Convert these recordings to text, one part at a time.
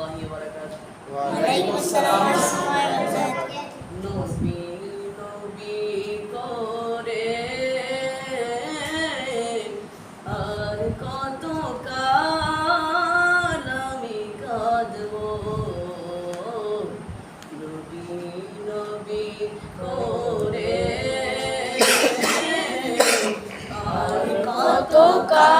الله وبركاته وعليكم السلام ورحمة الله وبركاته نبي نبي করে আর কত কাল আমি কাঁদব নবী নবী করে আর কত কাল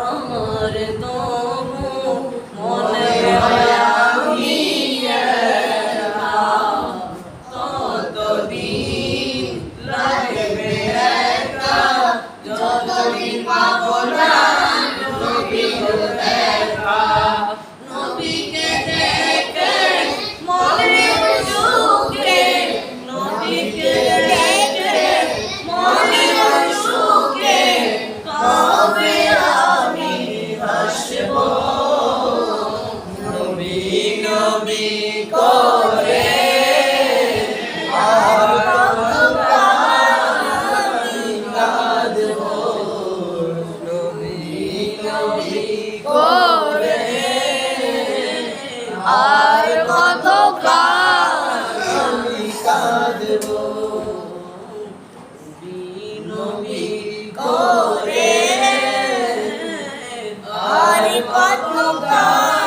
আমার দোষ Kalipat Nukar.